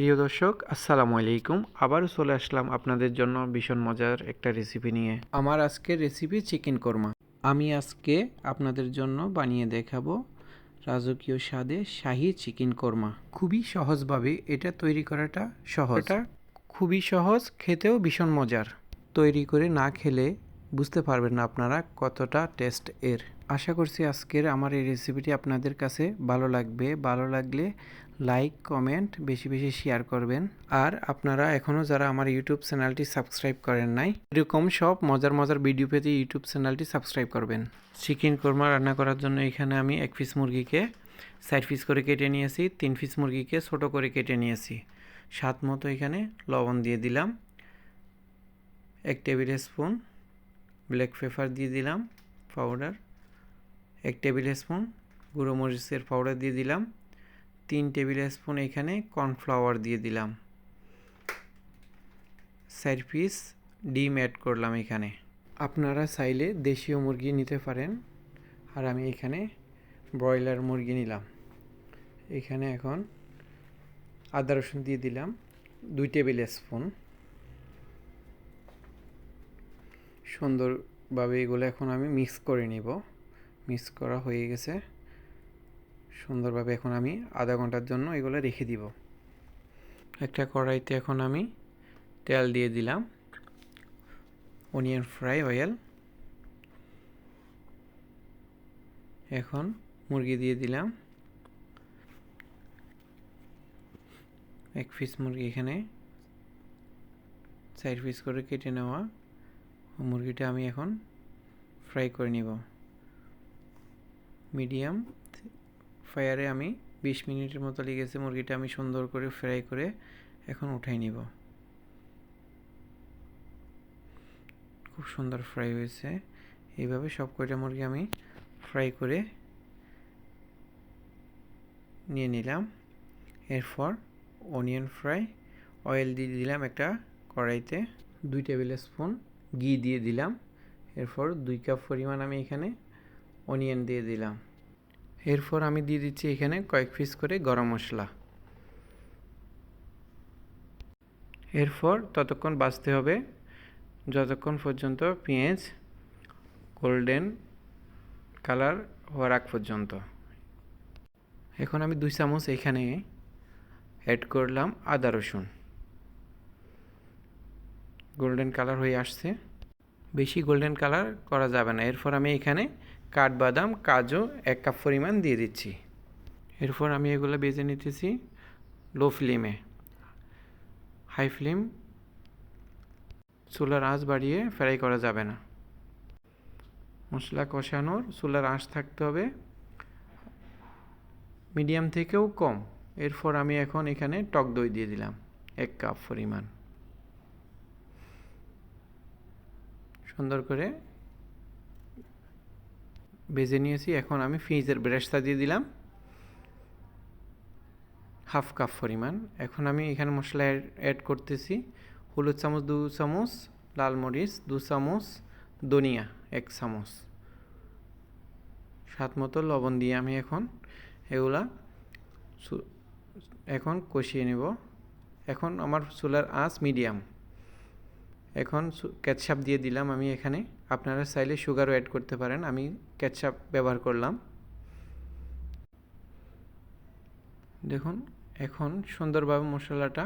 প্রিয় দর্শক, আসসালামু আলাইকুম। আবারও চলে আসলাম আপনাদের জন্য ভীষণ মজার একটা রেসিপি নিয়ে। আমার আজকের রেসিপি চিকেন কোরমা আমি আজকে আপনাদের জন্য বানিয়ে দেখাবো রাজকীয় স্বাদে শাহি চিকেন কোরমা খুবই সহজভাবে এটা তৈরি করাটা সহজ। এটা খুবই সহজ, খেতেও ভীষণ মজার। তৈরি করে না খেলে বুঝতে পারবেন না আপনারা কতটা টেস্ট এর। আশা করছি আজকের আমার এই রেসিপিটি আপনাদের কাছে ভালো লাগবে। ভালো লাগলে লাইক কমেন্ট বেশি বেশি শেয়ার করবেন। আর আপনারা এখনও যারা আমার ইউটিউব চ্যানেলটি সাবস্ক্রাইব করেন নাই, এরকম সব মজার মজার ভিডিও পেতে ইউটিউব চ্যানেলটি সাবস্ক্রাইব করবেন। চিকেন কোরমা রান্না করার জন্য এখানে আমি এক পিস মুরগিকে চার পিস করে কেটে নিয়েছি, তিন পিস মুরগিকে ছোট করে কেটে নিয়েছি। স্বাদ মতো এখানে লবণ দিয়ে দিলাম। এক টেবিল স্পুন ব্ল্যাক পেপার দিয়ে দিলাম পাউডার এক টেবিল স্পুন গুঁড়ো মরিচের পাউডার দিয়ে দিলাম। তিন টেবিল স্পুন এখানে কর্নফ্লাওয়ার দিয়ে দিলাম। চার পিস ডিম অ্যাড করলাম এখানে। আপনারা চাইলে দেশীয় মুরগি নিতে পারেন। আর আমি এখানে ব্রয়লার মুরগি নিলাম। এখানে এখন আদা রসুন দিয়ে দিলাম দুই টেবিল স্পুন। সুন্দরভাবে এগুলো এখন আমি মিক্স করে নিব। মিক্স করা হয়ে গেছে। সুন্দরভাবে এখন আমি আধা ঘণ্টার জন্য এগুলো রেখে দিব। একটা কড়াইতে এখন আমি তেল দিয়ে দিলাম। অনিয়ন ফ্রাই অয়েল এখন মুরগি দিয়ে দিলাম। এক পিস মুরগি এখানে। চার পিস করে কেটে নেওয়া। মুরগিটা আমি এখন ফ্রাই করে নিব। মিডিয়াম। ফায়ারে আমি বিশ মিনিটের মতো লেগেছে মুরগিটা, আমি সুন্দর করে ফ্রাই করে এখন উঠাই নিব। খুব সুন্দর ফ্রাই হয়েছে। এইভাবে সব কয়টা মুরগি আমি ফ্রাই করে নিয়ে নিলাম। এরপর অনিয়ন ফ্রাই অয়েল দিয়ে দিলাম একটা কড়াইতে। দুই টেবিল স্পুন ঘি দিয়ে দিলাম। এরপর দুই কাপ পরিমাণ আমি এখানে অনিয়ন দিয়ে দিলাম। এরপর আমি দিয়ে দিচ্ছি এখানে কয়েক পিস করে গরম মশলা। এরপর ততক্ষণ বাঁচতে হবে। যতক্ষণ পর্যন্ত পেঁয়াজ গোল্ডেন কালার হওয়ার আগ পর্যন্ত। এখন আমি দুই চামচ এখানে অ্যাড করলাম আদা রসুন। গোল্ডেন কালার হয়ে আসছে। বেশি গোল্ডেন কালার করা যাবে না। এরপর আমি এখানে কাঠবাদাম, কাজু এক কাপ পরিমাণ দিয়ে দিচ্ছি। এরপর আমি এগুলো বেজে নিতেছি লো ফ্লেমে হাই ফ্লেম চুলার আঁচ বাড়িয়ে ফ্রাই করা যাবে না। মশলা কষানোর চুলার আঁচ থাকতে হবে মিডিয়াম থেকেও কম। এরপর আমি এখন এখানে টক দই দিয়ে দিলাম এক কাপ পরিমাণ। সুন্দর করে বেজে নিয়েছি। এখন আমি ফ্রিজের ব্রাশটা দিয়ে দিলাম। হাফ কাপ পরিমাণ। এখন আমি এখানে মশলা অ্যাড করতেছি। হলুদ চামচ, দু চামচ, লাল মরিচ, দু চামচ, ধনিয়া, এক চামচ। স্বাদ মতো লবণ দিয়ে আমি এখন এগুলা এখন কষিয়ে নেব। এখন আমার চুলার আঁচ মিডিয়াম। এখন ক্যাটসাপ দিয়ে দিলাম আমি এখানে। আপনারা চাইলে সুগারও অ্যাড করতে পারেন, আমি ক্যাটসাপ ব্যবহার করলাম। দেখুন, এখন সুন্দরভাবে মশলাটা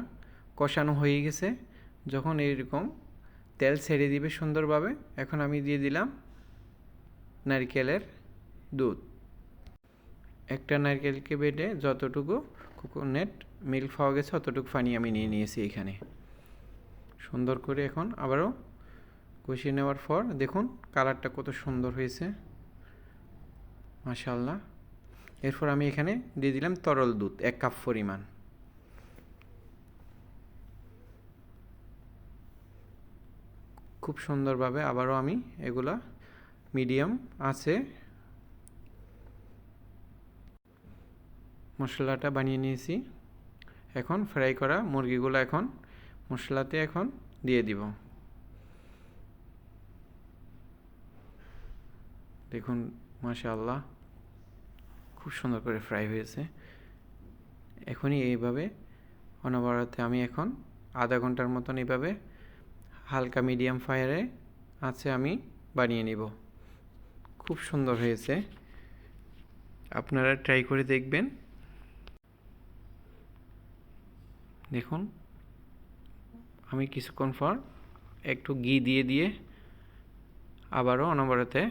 কষানো হয়ে গেছে। যখন এইরকম তেল ছেড়ে দিবে সুন্দরভাবে, এখন আমি দিয়ে দিলাম নারকেলের দুধ। একটা নারকেলকে বেটে যতটুকু কোকোনেট মিল্ক পাওয়া গেছে, অতটুকু পানি আমি নিয়ে নিয়েছি এখানে। সুন্দর করে এখন আবারও কষিয়ে নেওয়ার পর দেখুন কালারটা কত সুন্দর হয়েছে। মাশাল্লাহ এরপর আমি এখানে দিয়ে দিলাম তরল দুধ, এক কাপ পরিমাণ। খুব সুন্দরভাবে আবারও আমি এগুলা মিডিয়াম আছে। মশলাটা বানিয়ে নিয়েছি। এখন ফ্রাই করা মুরগিগুলো এখন মশলাতে এখন দিয়ে দিব। দেখুন, মাশাআল্লাহ, খুব সুন্দর করে ফ্রাই হয়েছে। এখনই এইভাবে অনবরতে আমি এখন আধা ঘণ্টার মতন এইভাবে হালকা মিডিয়াম ফায়ারে আছে আমি বানিয়ে নিব। খুব সুন্দর হয়েছে। আপনারা ট্রাই করে দেখবেন। দেখুন আমি কিছুক্ষণ পর একটু ঘি দিয়ে দিয়ে আবারও অনবরতে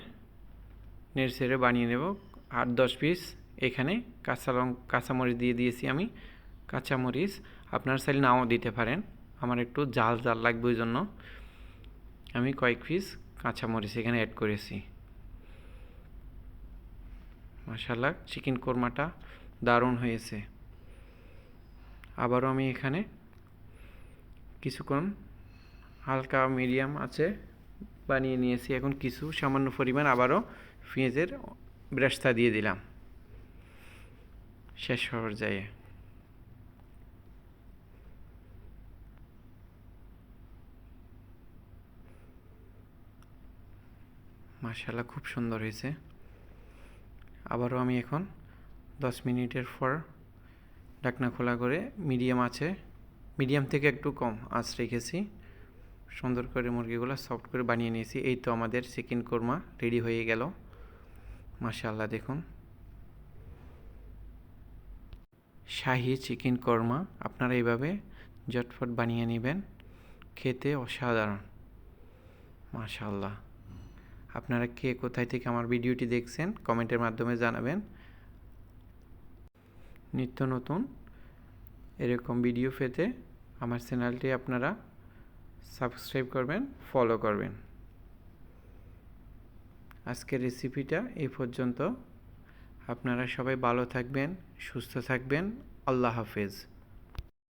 নেড়ে ছেড়ে বানিয়ে নেব। আট দশ পিস এখানে কাঁচা লং, কাঁচামরিচ দিয়ে দিয়েছি আমি। কাঁচামরিচ আপনার চাইলে নাও দিতে পারেন। আমার একটু জাল জাল লাগবে ওই জন্য। আমি কয়েক পিস কাঁচামরিচ এখানে অ্যাড করেছি। মাশাল্লাহ চিকেন কোরমাটা দারুণ হয়েছে। আবারও আমি এখানে কিছুক্ষণ হালকা মিডিয়াম আছে, বানিয়ে নিয়েছি। এখন কিছু সামান্য পরিমাণ আবারও পেঁয়াজের ব্রাশটা দিয়ে দিলাম। শেষ হওয়ার পর্যায়ে। মাশাল্লাহ খুব সুন্দর হয়েছে। আবারও আমি এখন দশ মিনিটের পর ঢাকনা খোলা করে মিডিয়াম আছে মিডিয়াম থেকে একটু কম আঁচ রেখেছি। সুন্দর করে মুরগিগুলো সফট করে বানিয়ে নিয়েছি। এই তো আমাদের চিকেন কোরমা রেডি হয়ে গেল। মাশাল্লাহ দেখুন। শাহি চিকেন কোরমা, আপনারা এইভাবে জটফট বানিয়ে নেবেন। খেতে অসাধারণ। মাশাল্লাহ আপনারা কে কোথায় থেকে আমার ভিডিওটি দেখছেন, কমেন্টের মাধ্যমে জানাবেন। নিত্য নতুন এরকম ভিডিও পেতে আমার চ্যানেলটি আপনারা সাবস্ক্রাইব করবেন ফলো করবেন। আজকের রেসিপিটা এই পর্যন্ত। আপনারা সবাই ভালো থাকবেন, সুস্থ থাকবেন। আল্লাহ হাফেজ।